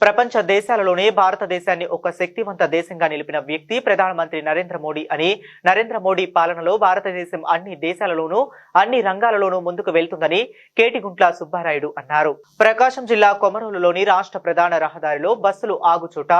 ప్రపంచ దేశాలలోనే భారతదేశాన్ని ఒక శక్తివంత దేశంగా నిలిపిన వ్యక్తి ప్రధానమంత్రి నరేంద్ర మోడీ అని నరేంద్ర మోడీ పాలనలో భారతదేశం అన్ని దేశాలలోనూ అన్ని రంగాలలోనూ ముందుకు వెళ్తుందని కేటిగుంట్ల సుబ్బారాయుడు అన్నారు. ప్రకాశం జిల్లా కొమరూలులోని రాష్ట్ర ప్రధాన రహదారిలో బస్సులు ఆగుచోట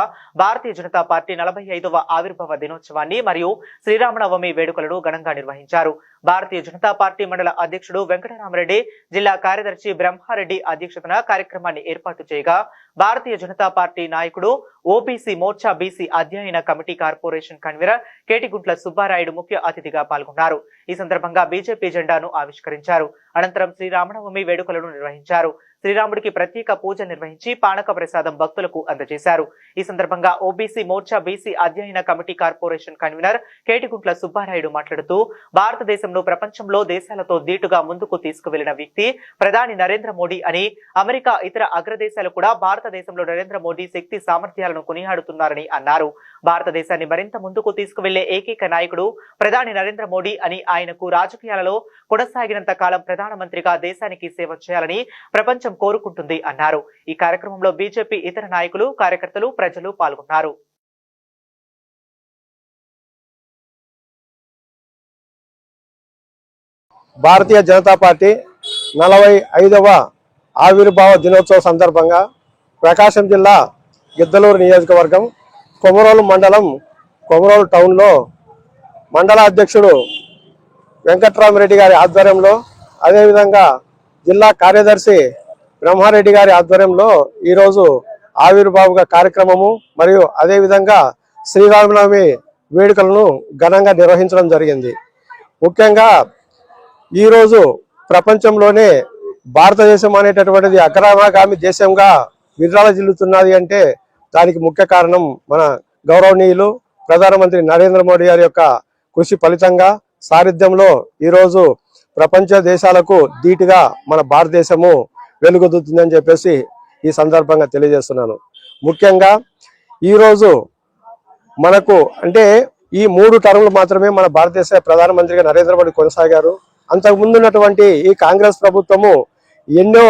భారతీయ జనతా పార్టీ నలభై ఐదవ ఆవిర్భావ దినోత్సవాన్ని మరియు శ్రీరామనవమి వేడుకలను ఘనంగా నిర్వహించారు. భారతీయ జనతా పార్టీ మండల అధ్యక్షుడు వెంకటరామరెడ్డి జిల్లా కార్యదర్శి బ్రహ్మారెడ్డి అధ్యక్షతన కార్యక్రమాన్ని ఏర్పాటు చేయగా భారతీయ జనతా పార్టీ నాయకుడు ఓబీసీ మోర్చా బీసీ అధ్యయన committee corporation convener Ketiguntla Subbarayudu ముఖ్య అతిథిగా పాల్గొన్నారు. ఈ సందర్భంగా బీజేపీ జెండాను ఆవిష్కరించారు. అనంతరం శ్రీరామనవమి వేడుకలను నిర్వహించారు. శ్రీరాముడికి ప్రత్యేక పూజ నిర్వహించి పానక ప్రసాదం భక్తులకు అందజేశారు. ఈ సందర్భంగా ఓబీసీ మోర్చా బీసీ అధ్యయన committee corporation convener Ketiguntla Subbarayudu మాట్లాడుతూ భారతదేశంలో ప్రపంచంలో దేశాలతో ధీటుగా ముందుకు తీసుకువెళ్ళిన వ్యక్తి ప్రధాని నరేంద్ర మోడీ అని అమెరికా ఇతర అగ్రదేశాలు కూడా భారతదేశంలో నరేంద్ర మోడీ శక్తి సామర్థ్యాలను కొనియాడుతున్నారని అన్నారు. భారతదేశాన్ని మరింత ముందుకు తీసుకువెళ్ళే ఏకైక నాయకుడు ప్రధాని నరేంద్ర మోడీ అని ఆయనకు రాజకీయాలలో కొనసాగినంత కాలం ప్రధానమంత్రిగా దేశానికి సేవ చేయాలని ప్రపంచం కోరుకుంటుంది అన్నారు. ఈ కార్యక్రమంలో బీజేపీ ఇతర నాయకులు కార్యకర్తలు ప్రజలు పాల్గొన్నారు. భారతీయ జనతా పార్టీ నలభై ఐదవ ఆవిర్భావ దినోత్సవ సందర్భంగా ప్రకాశం జిల్లా గిద్దలూరు నియోజకవర్గం కొమరోలు మండలం కొమరోలు టౌన్లో మండల అధ్యక్షుడు వెంకట్రామరెడ్డి గారి ఆధ్వర్యంలో అదేవిధంగా జిల్లా కార్యదర్శి బ్రహ్మారెడ్డి గారి ఆధ్వర్యంలో ఈరోజు ఆవిర్భావ కార్యక్రమము మరియు అదేవిధంగా శ్రీరామనవమి వేడుకలను ఘనంగా నిర్వహించడం జరిగింది. ముఖ్యంగా ఈరోజు ప్రపంచంలోనే భారతదేశం అనేటటువంటిది అగ్రగామి దేశంగా విరాళజిల్లుతున్నది అంటే దానికి ముఖ్య కారణం మన గౌరవనీయులు ప్రధానమంత్రి నరేంద్ర మోడీ గారి యొక్క కృషి ఫలితంగా సారథ్యంలో ఈరోజు ప్రపంచ దేశాలకు ధీటుగా మన భారతదేశము వెలుగొద్దుతుందని చెప్పేసి ఈ సందర్భంగా తెలియజేస్తున్నాను. ముఖ్యంగా ఈరోజు మనకు అంటే ఈ మూడు టర్ములు మాత్రమే మన భారతదేశ ప్రధానమంత్రిగా నరేంద్ర మోడీ కొనసాగారు. అంతకు ముందున్నటువంటి ఈ కాంగ్రెస్ ప్రభుత్వము ఎన్నో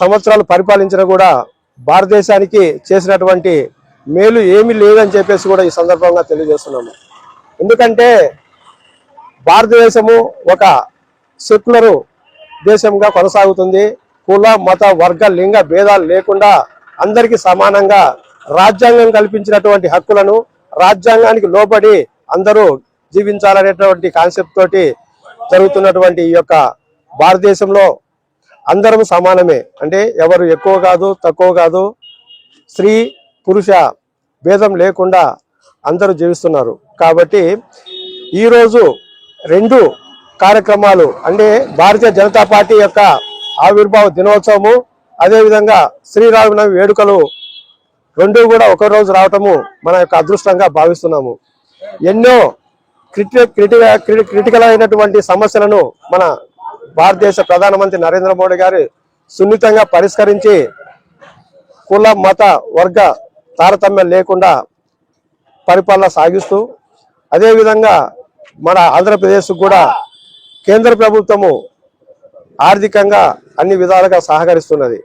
సంవత్సరాలు పరిపాలించిన కూడా భారతదేశానికి చేసినటువంటి మేలు ఏమీ లేదని చెప్పేసి కూడా ఈ సందర్భంగా తెలియజేస్తున్నాము. ఎందుకంటే భారతదేశము ఒక సెక్యులరు దేశంగా కొనసాగుతుంది. కుల మత వర్గ లింగ భేదాలు లేకుండా అందరికీ సమానంగా రాజ్యాంగం కల్పించినటువంటి హక్కులను రాజ్యాంగానికి లోబడి అందరూ జీవించాలనేటువంటి కాన్సెప్ట్ తోటి జరుగుతున్నటువంటి ఈ యొక్క భారతదేశంలో అందరం సమానమే. అంటే ఎవరు ఎక్కువ కాదు తక్కువ కాదు స్త్రీ పురుష భేదం లేకుండా అందరూ జీవిస్తున్నారు. కాబట్టి ఈరోజు రెండు కార్యక్రమాలు అంటే భారతీయ జనతా పార్టీ యొక్క ఆవిర్భావ దినోత్సవము అదేవిధంగా శ్రీరామనవమి వేడుకలు రెండు కూడా ఒక రోజు రావటము మన యొక్క అదృష్టంగా భావిస్తున్నాము. ఎన్నో క్రిటి క్రిటిక క్రిటికల్ అయినటువంటి సమస్యలను మన భారతదేశ ప్రధానమంత్రి నరేంద్ర మోడీ గారు సున్నితంగా పరిష్కరించి కుల మత వర్గ తారతమ్యం లేకుండా పరిపాలన సాగిస్తూ అదేవిధంగా మన ఆంధ్రప్రదేశ్ కూడా కేంద్ర ప్రభుత్వము ఆర్థికంగా అన్ని విధాలుగా సహకరిస్తున్నది.